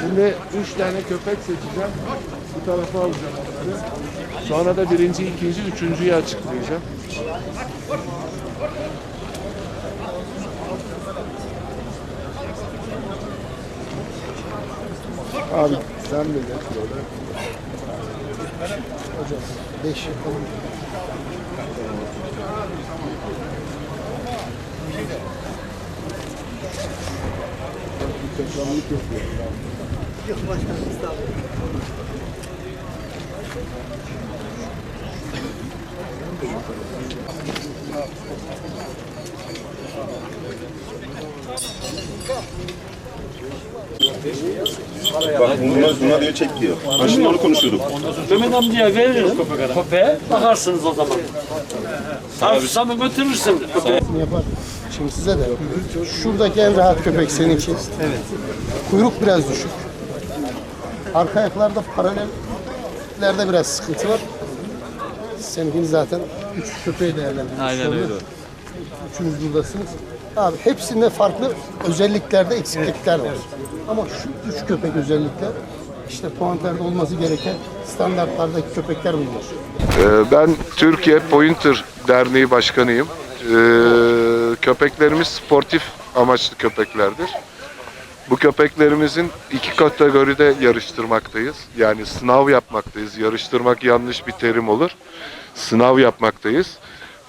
Şimdi üç tane köpek seçeceğim. Bu tarafa alacağım onları. Sonra da birinci, ikinci, üçüncüyü açıklayacağım. Abi sen de gel böyle. Hocam 5 yapalım. Bak bunlar, bunlar diyor çek diyor. Ha şimdi onu konuşuyorduk. Mehmet amcaya veririz köpeğe. Bakarsınız o zaman. Götürürsün köpeğe. Ne yapar? Şimdi size de şuradaki en rahat köpek seninki. Evet. Kuyruk biraz düşük. Arka ayaklarda paralellerde biraz sıkıntı var. Seninkini zaten üç köpeği değerlendiriyoruz. Aynen öyle. Üçünüz buradasınız. Abi hepsinde farklı özelliklerde eksiklikler var. Ama şu üç köpek özellikle işte puanterde olması gereken standartlardaki köpekler bunlar. Ee, Ben Türkiye Pointer Derneği Başkanıyım. Ee, Köpeklerimiz sportif amaçlı köpeklerdir. Bu köpeklerimizin iki kategoride yarıştırmaktayız. Yani sınav yapmaktayız. Yarıştırmak yanlış bir terim olur. Sınav yapmaktayız.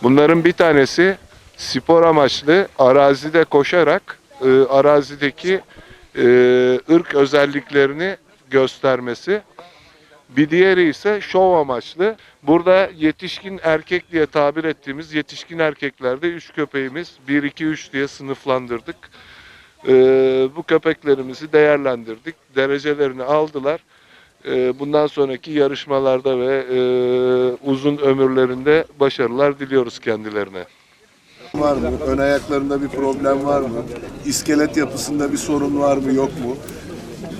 Bunların bir tanesi spor amaçlı arazide koşarak e, arazideki e, ırk özelliklerini göstermesi. Bir diğeri ise şov amaçlı. Burada yetişkin erkek diye tabir ettiğimiz yetişkin erkeklerde 3 köpeğimiz 1 2 3 diye sınıflandırdık. Ee, bu köpeklerimizi değerlendirdik. Derecelerini aldılar. Ee, bundan sonraki yarışmalarda ve e, uzun ömürlerinde başarılar diliyoruz kendilerine. var mı? Ön ayaklarında bir problem var mı? İskelet yapısında bir sorun var mı yok mu?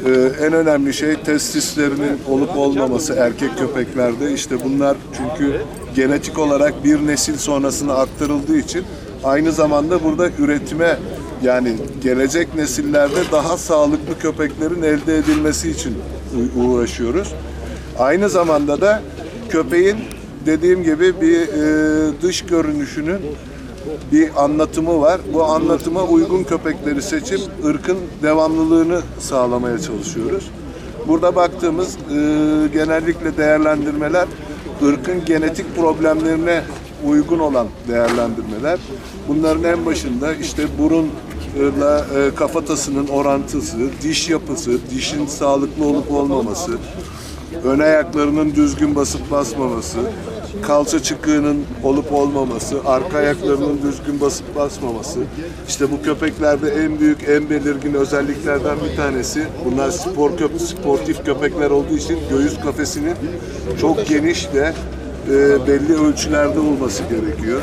Ee, en önemli şey testislerinin olup olmaması erkek köpeklerde. İşte bunlar çünkü genetik olarak bir nesil sonrasına aktarıldığı için aynı zamanda burada üretime yani gelecek nesillerde daha sağlıklı köpeklerin elde edilmesi için uğraşıyoruz. Aynı zamanda da köpeğin dediğim gibi bir e, dış görünüşünün bir anlatımı var. Bu anlatıma uygun köpekleri seçip ırkın devamlılığını sağlamaya çalışıyoruz. Burada baktığımız e, genellikle değerlendirmeler ırkın genetik problemlerine uygun olan değerlendirmeler. Bunların en başında işte burunla e, kafatasının orantısı, diş yapısı, dişin sağlıklı olup olmaması, ön ayaklarının düzgün basıp basmaması, kalça çıkığının olup olmaması, arka ayaklarının düzgün basıp basmaması. İşte bu köpeklerde en büyük, en belirgin özelliklerden bir tanesi. Bunlar spor köp sportif köpekler olduğu için göğüs kafesinin çok geniş ve e, belli ölçülerde olması gerekiyor.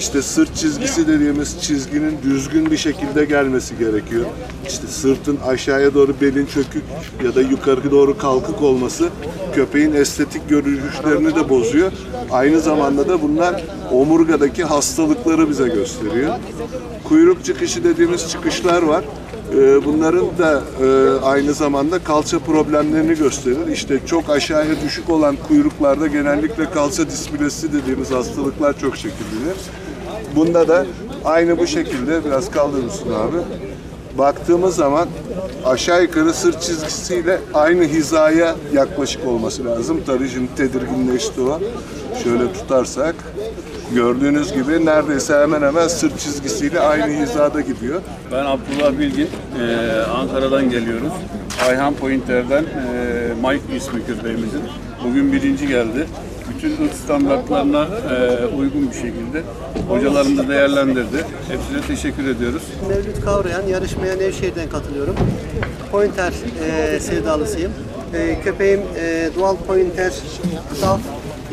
İşte sırt çizgisi dediğimiz çizginin düzgün bir şekilde gelmesi gerekiyor. İşte sırtın aşağıya doğru belin çökük ya da yukarı doğru kalkık olması köpeğin estetik görünüşlerini de bozuyor. Aynı zamanda da bunlar omurgadaki hastalıkları bize gösteriyor. Kuyruk çıkışı dediğimiz çıkışlar var. Ee, Bunların da e, aynı zamanda kalça problemlerini gösterir. İşte çok aşağıya düşük olan kuyruklarda genellikle kalça displasi dediğimiz hastalıklar çok şekillenir. Bunda da aynı bu şekilde biraz kaldırırsın abi. Baktığımız zaman aşağı yukarı sırt çizgisiyle aynı hizaya yaklaşık olması lazım. Tabii şimdi tedirginleşti o. Şöyle tutarsak gördüğünüz gibi neredeyse hemen hemen sırt çizgisiyle aynı hizada gidiyor. Ben Abdullah Bilgin, Ee, Ankara'dan geliyoruz. Ayhan Pointer'den ee, Mike ismi köpeğimizin. Bugün birinci geldi. Bütün ırk standartlarına ee, uygun bir şekilde hocalarım da değerlendirdi. Hepsine teşekkür ediyoruz. Mevlüt Kavrayan, yarışmaya Nevşehir'den katılıyorum. Pointer e, sevdalısıyım. E, köpeğim e, Dual Pointer Saf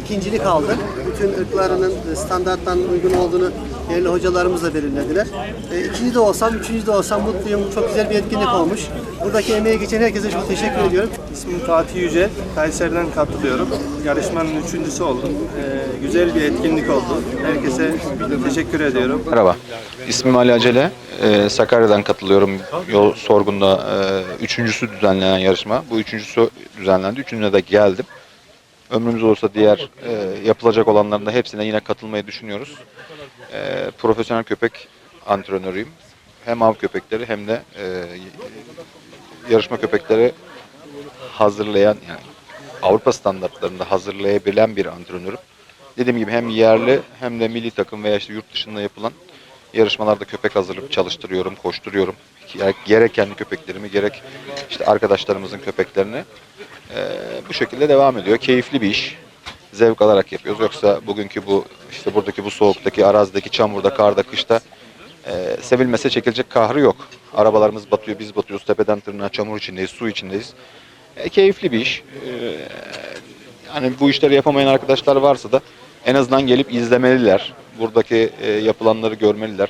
ikincilik aldı. bütün ırklarının e, standartlarının uygun olduğunu değerli hocalarımız da belirlediler. E, ikinci de olsam, üçüncü de olsam mutluyum. Çok güzel bir etkinlik olmuş. Buradaki emeği geçen herkese çok teşekkür ediyorum. İsmim Fatih Yüce. Kayseri'den katılıyorum. Yarışmanın üçüncüsü oldum. Ee, güzel bir etkinlik oldu. Herkese teşekkür ediyorum. Merhaba, ismim Ali Acele. Ee, Sakarya'dan katılıyorum. Yol sorgunda e, üçüncüsü düzenlenen yarışma. Bu üçüncüsü düzenlendi. Üçüncüne de geldim. Ömrümüz olursa diğer e, yapılacak olanların da hepsine yine katılmayı düşünüyoruz. E, profesyonel köpek antrenörüyüm. Hem av köpekleri hem de e, yarışma köpekleri hazırlayan yani Avrupa standartlarında hazırlayabilen bir antrenörüm. Dediğim gibi hem yerli hem de milli takım veya işte yurt dışında yapılan yarışmalarda köpek hazırlayıp çalıştırıyorum, koşturuyorum. Gerek, kendi köpeklerimi gerek işte arkadaşlarımızın köpeklerini. Ee, bu şekilde devam ediyor. Keyifli bir iş. Zevk alarak yapıyoruz. Yoksa bugünkü bu işte buradaki bu soğuktaki, arazideki çamurda, karda, kışta e, sevilmese çekilecek kahrı yok. Arabalarımız batıyor, biz batıyoruz. Tepeden tırnağa çamur içindeyiz, su içindeyiz. E, keyifli bir iş. E, hani bu işleri yapamayan arkadaşlar varsa da en azından gelip izlemeliler. Buradaki e, yapılanları görmeliler.